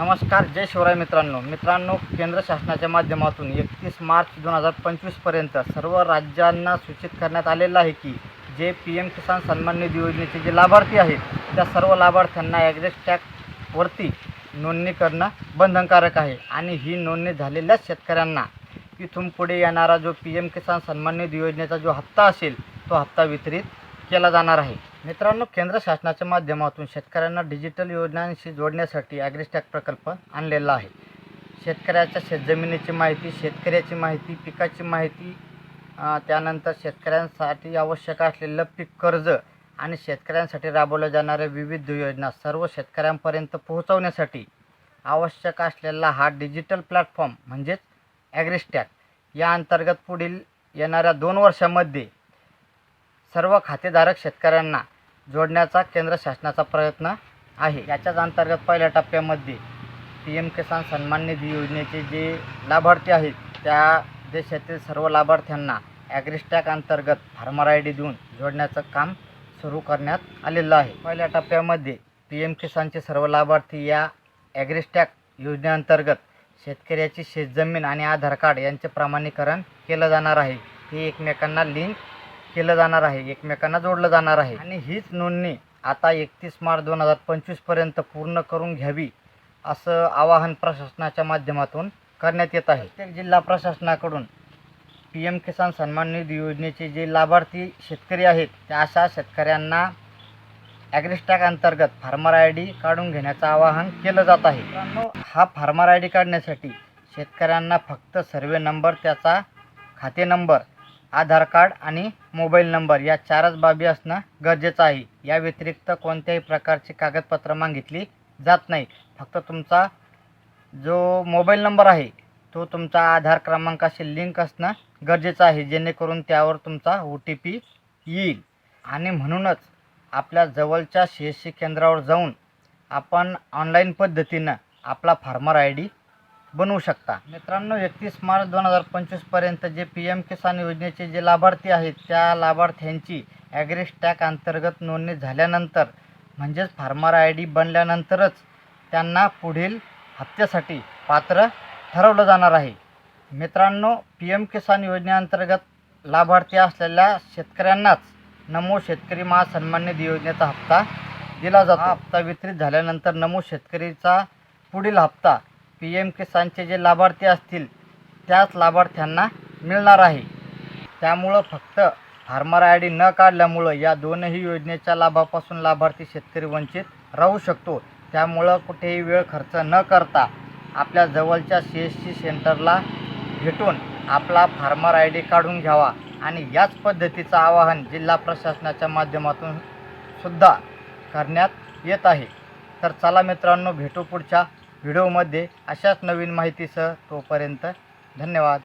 नमस्कार जय शिवराय मित्रांनो. मित्रांनो केंद्र शासनाच्या माध्यमातून एकतीस मार्च दोन हजार पंचवीसपर्यंत सर्व राज्यांना सूचित करण्यात आलेलं आहे की जे पी एम किसान सन्मान निधी योजनेचे जे लाभार्थी आहेत त्या सर्व लाभार्थ्यांना ॲग्रेस टॅक्सवरती नोंदणी करणं बंधनकारक आहे. आणि ही नोंदणी झालेल्या शेतकऱ्यांना इथून पुढे येणारा जो पी एम किसान सन्मान निधी योजनेचा जो हप्ता असेल तो हप्ता वितरित केला जाणार आहे. मित्रांनो केंद्र शासनाच्या माध्यमातून शेतकऱ्यांना डिजिटल योजनांशी जोडण्यासाठी ॲग्रिस्टॅक प्रकल्प आणलेला आहे. शेतकऱ्याच्या शेतजमिनीची माहिती शेतकऱ्याची माहिती पिकाची माहिती त्यानंतर शेतकऱ्यांसाठी आवश्यक असलेलं पीक कर्ज आणि शेतकऱ्यांसाठी राबवल्या जाणाऱ्या विविध योजना सर्व शेतकऱ्यांपर्यंत पोहोचवण्यासाठी आवश्यक असलेला हा डिजिटल प्लॅटफॉर्म म्हणजेच ॲग्रिस्टॅक या अंतर्गत पुढील येणाऱ्या दोन वर्षामध्ये सर्व खातेधारक शेतकऱ्यांना जोडण्याचा केंद्र शासनाचा प्रयत्न आहे. याच्याच अंतर्गत पहिल्या टप्प्यामध्ये पी एम किसान सन्मान निधी योजनेचे जे लाभार्थी आहेत त्या देशातील सर्व लाभार्थ्यांना ॲग्रिस्टॅक अंतर्गत फार्मर आय डी देऊन जोडण्याचं काम सुरू करण्यात आलेलं आहे. पहिल्या टप्प्यामध्ये पी एम किसानचे सर्व लाभार्थी या ॲग्रिस्टॅक योजनेअंतर्गत शेतकऱ्याची शेतजमीन आणि आधार कार्ड यांचे प्रमाणीकरण केलं जाणार आहे. हे एकमेकांना लिंक केलं जाणार आहे एकमेकांना जोडलं जाणार आहे. आणि हीच नोंदणी आता एकतीस मार्च दोन हजार पंचवीसपर्यंत पूर्ण करून घ्यावी असं आवाहन प्रशासनाच्या माध्यमातून करण्यात येत आहे. प्रत्येक जिल्हा प्रशासनाकडून पी एम किसान सन्मान निधी योजनेचे जे लाभार्थी शेतकरी आहेत त्या अशा शेतकऱ्यांना ॲग्रिस्टॅक अंतर्गत फार्मर आय डी काढून घेण्याचं आवाहन केलं जात आहे. हा फार्मर आय डी काढण्यासाठी शेतकऱ्यांना फक्त सर्वे नंबर त्याचा खाते नंबर आधार कार्ड आणि मोबाईल नंबर या चारच बाबी असणं गरजेचं आहे. या व्यतिरिक्त कोणत्याही प्रकारची कागदपत्र मागितली जात नाही. फक्त तुमचा जो मोबाईल नंबर आहे तो तुमचा आधार क्रमांकाशी लिंक असणं गरजेचं आहे. जेणेकरून त्यावर तुमचा ओ टी पी येईल. आणि म्हणूनच आपल्या जवळच्या सी एस सी केंद्रावर जाऊन आपण ऑनलाईन पद्धतीनं आपला फार्मर आय डी बनवू शकता. मित्रांनो एकतीस मार्च दोन हजार पंचवीसपर्यंत जे पी एम किसान योजनेचे जे लाभार्थी आहेत त्या लाभार्थ्यांची ॲग्रिस्टॅक अंतर्गत नोंदणी झाल्यानंतर म्हणजेच फार्मर आय डी बनल्यानंतरच त्यांना पुढील हप्त्यासाठी पात्र ठरवलं जाणार आहे. मित्रांनो पी एम किसान योजनेअंतर्गत लाभार्थी असलेल्या शेतकऱ्यांनाच नमो शेतकरी महासन्मान निधी योजनेचा हप्ता दिला जातो. हप्ता वितरित झाल्यानंतर नमो शेतकरीचा पुढील हप्ता पी एम किसानचे जे लाभार्थी असतील त्याच लाभार्थ्यांना मिळणार आहे. त्यामुळं फक्त फार्मर आय डी न काढल्यामुळं या दोनही योजनेच्या लाभापासून लाभार्थी शेतकरी वंचित राहू शकतो. त्यामुळं कुठेही वेळ खर्च न करता आपल्या जवळच्या सी एस सी सेंटरला भेटून आपला फार्मर आय डी काढून घ्यावा आणि याच पद्धतीचं आवाहन जिल्हा प्रशासनाच्या माध्यमातून सुद्धा करण्यात येत आहे. तर चला मित्रांनो भेटू पुढच्या व्हिडिओमध्ये अशाच नवीन माहितीसह तोपर्यंत धन्यवाद.